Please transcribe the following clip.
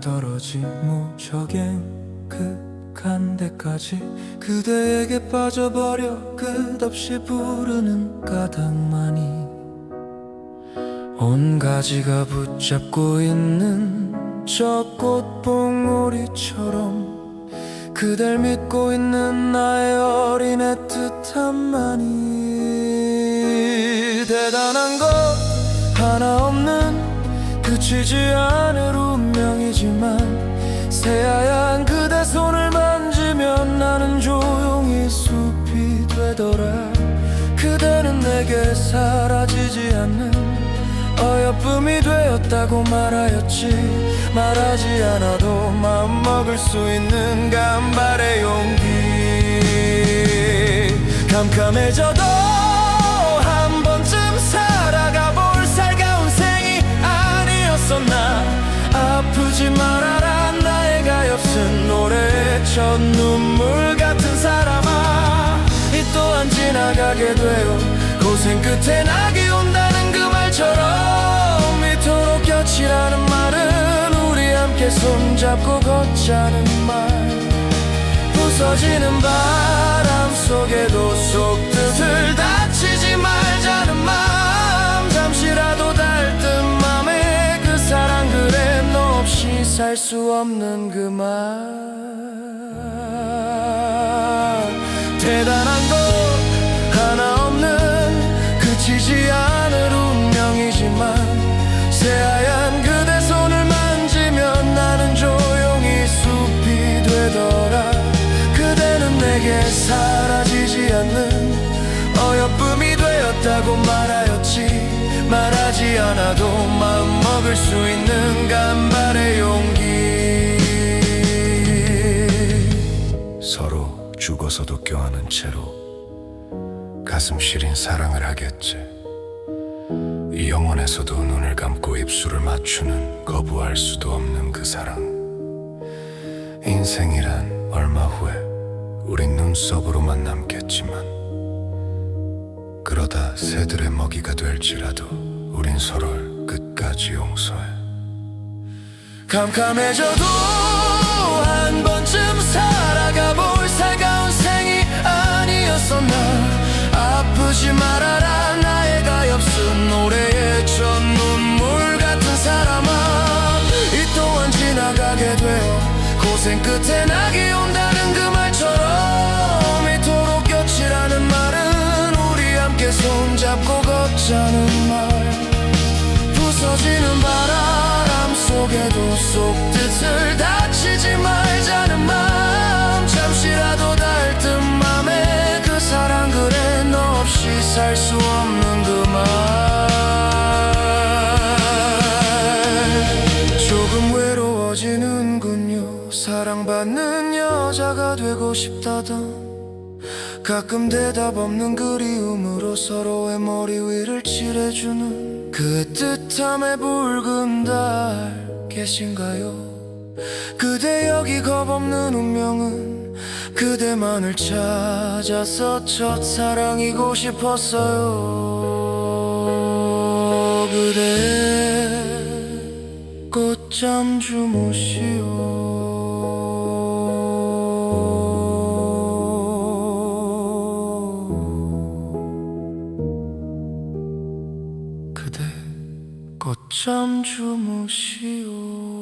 데까지 무적행 그간 데까지 그대에게 빠져버려 끝없이 부르는 까닭만이 온 가지가 붙잡고 있는 저 꽃봉오리처럼 그댈 믿고 있는 나의 어린 애틋함만이 대단한 것 하나 없는 그치지 않을 운명 이지만 새하얀 그대 손을 만지면 나는 조용히 숲이 되더라. 그대는 내게 사라지지 않는 어여쁨이 되었다고 말하였지. 말하지 않아도 마음 먹을 수 있는 간발의 용기. 캄캄해져 가엾은 노래의 첫 눈물 같은 사람아. 이 또한 지나가게 돼요. 고생 끝에 낙이 온다는 그 말처럼 이토록 곁이라는 말은 우리 함께 손잡고 걷자는 말. 부서지는 바람 속에도 속 살 수 없는 그 말. 대단한 것 하나 없는 그치지 않을 운명이지만 새하얀 그대 손을 만지면 나는 조용히 숲이 되더라. 그대는 내게 사라지지 않는 어여쁨이 되었다고 말하였지. 말하지 않아도 마음 먹을 수 있는 간발의 용기 껴안은 채로 가슴 시린 사랑을 하겠지. 이 영혼에서도 눈을 감고 입술을 맞추는 거부할 수도 없는 그 사랑. 인생이란 얼마 후에 우린 눈썹으로만 남겠지만 그러다 새들의 먹이가 될지라도 우린 서로를 끝까지 용서해. 캄캄해져도 끝에 낙이 온다는 그 말처럼 이토록 곁이라는 말은 우리 함께 손잡고 걷자는 말. 부서지는 바람 속에도 속 뜻을 다치지 말자는 마음. 잠시라도 달뜬 맘에 그 사랑 그래 너 없이 살 수 없는 사랑받는 여자가 되고 싶다던 가끔 대답 없는 그리움으로 서로의 머리 위를 칠해주는 그 뜻함의 붉은 달 계신가요? 그대 여기 겁없는 운명은 그대만을 찾아서 첫사랑이고 싶었어요 그대 꽃잠 주무시오 그대 꽃잠 주무시오